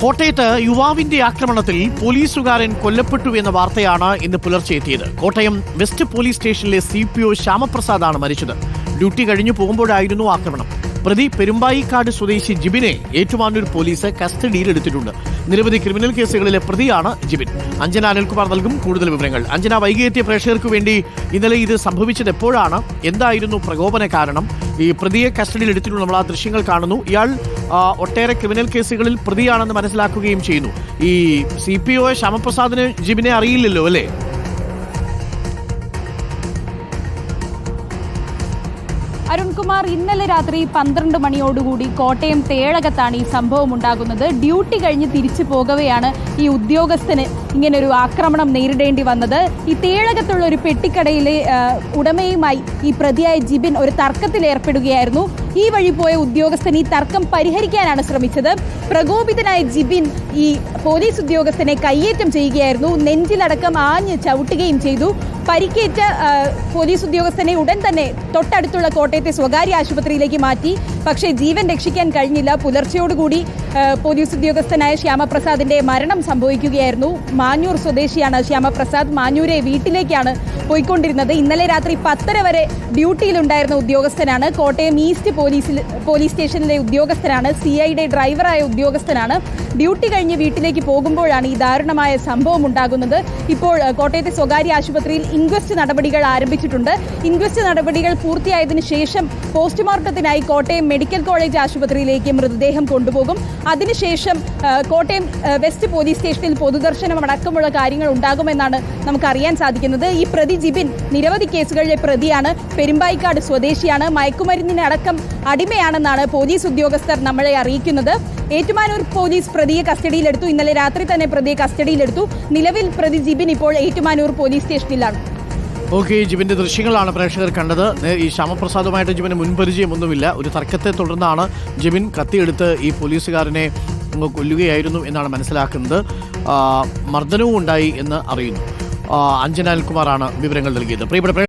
കോട്ടയത്ത് യുവാവിന്റെ ആക്രമണത്തിൽ പോലീസുകാരൻ കൊല്ലപ്പെട്ടു എന്ന വാർത്തയാണ് ഇന്ന് പുലർച്ചെ എത്തിയത്. കോട്ടയം വെസ്റ്റ് പോലീസ് സ്റ്റേഷനിലെ സി പി ഒ ശ്യാമപ്രസാദാണ് മരിച്ചത്. ഡ്യൂട്ടി കഴിഞ്ഞു പോകുമ്പോഴായിരുന്നു ആക്രമണം. പ്രതി പെരുമ്പായിക്കാട് സ്വദേശി ജിബിനെ ഏറ്റുമാനൂർ പോലീസ് കസ്റ്റഡിയിലെടുത്തിട്ടുണ്ട്. നിരവധി ക്രിമിനൽ കേസുകളിലെ പ്രതിയാണ് ജിബിൻ. അഞ്ജന അനിൽകുമാർ നൽകും കൂടുതൽ വിവരങ്ങൾ. അഞ്ജന വൈകിയെത്തിയ പ്രേക്ഷകർക്ക് വേണ്ടി ഇന്നലെ ഇത് സംഭവിച്ചത് എപ്പോഴാണ്? എന്തായിരുന്നു പ്രകോപന കാരണം? ഈ പ്രതിയെ കസ്റ്റഡിയിൽ എടുത്തിട്ടുണ്ട് നമ്മൾ ആ ദൃശ്യങ്ങൾ കാണുന്നു. ഇയാൾ ഒട്ടേറെ ക്രിമിനൽ കേസുകളിൽ പ്രതിയാണെന്ന് മനസ്സിലാക്കുകയും ചെയ്യുന്നു. ഈ സി പി ഒ ശ്യാമപ്രസാദിന് ജിബിനെ അറിയില്ലല്ലോ അല്ലേ? അരുൺകുമാർ ഇന്നലെ രാത്രി പന്ത്രണ്ട് മണിയോടുകൂടി കോട്ടയം തേഴകത്താണ് ഈ സംഭവം ഉണ്ടാകുന്നത്. ഡ്യൂട്ടി കഴിഞ്ഞ് തിരിച്ചു പോകവെയാണ് ഈ ഉദ്യോഗസ്ഥന് ഇങ്ങനൊരു ആക്രമണം നേരിടേണ്ടി വന്നത്. ഈ തേഴകത്തുള്ള ഒരു പെട്ടിക്കടയിലെ ഉടമയുമായി ഈ പ്രതിയായ ജിബിൻ ഒരു തർക്കത്തിൽ ഏർപ്പെടുകയായിരുന്നു ഈ വഴി പോയ ഉദ്യോഗസ്ഥൻ ഈ തർക്കം പരിഹരിക്കാനാണ് ശ്രമിച്ചത്. പ്രകോപിതനായ ജിബിൻ ഈ പോലീസ് ഉദ്യോഗസ്ഥനെ കയ്യേറ്റം ചെയ്യുകയായിരുന്നു. നെഞ്ചിലടക്കം ആഞ്ഞ് ചവിട്ടുകയും ചെയ്തു. പരിക്കേറ്റ പോലീസ് ഉദ്യോഗസ്ഥനെ ഉടൻ തന്നെ തൊട്ടടുത്തുള്ള കോട്ടയത്തെ സ്വകാര്യ ആശുപത്രിയിലേക്ക് മാറ്റി. പക്ഷേ ജീവൻ രക്ഷിക്കാൻ കഴിഞ്ഞില്ല. പുലർച്ചയോടുകൂടി പോലീസ് ഉദ്യോഗസ്ഥനായ ശ്യാമപ്രസാദിന്റെ മരണം സംഭവിക്കുകയായിരുന്നു. മാഞ്ഞൂർ സ്വദേശിയാണ് ശ്യാമപ്രസാദ്. മാഞ്ഞൂരെ വീട്ടിലേക്കാണ് പോയിക്കൊണ്ടിരുന്നത്. ഇന്നലെ രാത്രി പത്തര വരെ ഡ്യൂട്ടിയിലുണ്ടായിരുന്ന ഉദ്യോഗസ്ഥനാണ്. കോട്ടയം ഈസ്റ്റ് പോലീസിൽ പോലീസ് സ്റ്റേഷനിലെ ഉദ്യോഗസ്ഥനാണ്. സി ഐയുടെ ഡ്രൈവറായ ഉദ്യോഗസ്ഥനാണ്. ഡ്യൂട്ടി കഴിഞ്ഞ് വീട്ടിലേക്ക് പോകുമ്പോഴാണ് ഈ ദാരുണമായ സംഭവം ഉണ്ടാകുന്നത്. ഇപ്പോൾ കോട്ടയത്തെ സ്വകാര്യ ആശുപത്രിയിൽ ഇൻക്വസ്റ്റ് നടപടികൾ ആരംഭിച്ചിട്ടുണ്ട്. ഇൻക്വസ്റ്റ് നടപടികൾ പൂർത്തിയായതിനു ശേഷം പോസ്റ്റ്മോർട്ടത്തിനായി കോട്ടയം മെഡിക്കൽ കോളേജ് ആശുപത്രിയിലേക്ക് മൃതദേഹം കൊണ്ടുപോകും. അതിനുശേഷം കോട്ടയം വെസ്റ്റ് പോലീസ് സ്റ്റേഷനിൽ പൊതുദർശനം അടക്കമുള്ള കാര്യങ്ങൾ ഉണ്ടാകുമെന്നാണ് നമുക്കറിയാൻ സാധിക്കുന്നത്. ഈ പ്രതി ജിബിൻ. നിരവധി കേസുകളിലെ പ്രതിയാണ് പെരുമ്പായിക്കാട് സ്വദേശിയാണ് മയക്കുമരുന്നിനടക്കം അടിമയാണെന്നാണ് പോലീസ് ഉദ്യോഗസ്ഥർ നമ്മളെ അറിയിക്കുന്നത്. ഏറ്റുമാനൂർ പോലീസ് പ്രതിയെ കസ്റ്റഡിയിലെടുത്തു. ഇന്നലെ രാത്രി തന്നെ പ്രതിയെ കസ്റ്റഡിയിലെടുത്തു. നിലവിൽ പ്രതി ജിബിൻ ഇപ്പോൾ ഏറ്റുമാനൂർ പോലീസ് സ്റ്റേഷനിലാണ്. ഓക്കെ ജിബിന്റെ ദൃശ്യങ്ങളാണ് പ്രേക്ഷകർ കണ്ടത്. ഈ ശ്യാമപ്രസാദുമായിട്ട് ജിബിന് മുൻപരിചയമൊന്നുമില്ല ഒരു തർക്കത്തെ തുടർന്നാണ് ജിബിൻ കത്തിയെടുത്ത് ഈ പോലീസുകാരനെ കൊല്ലുകയായിരുന്നു എന്നാണ് മനസ്സിലാക്കുന്നത്. മർദ്ദനവും ഉണ്ടായി എന്ന് അറിയുന്നു. അഞ്ജന അൽകുമാറാണ് വിവരങ്ങൾ നൽകിയത്. പ്രിയപ്പെട്ട പ്രേ-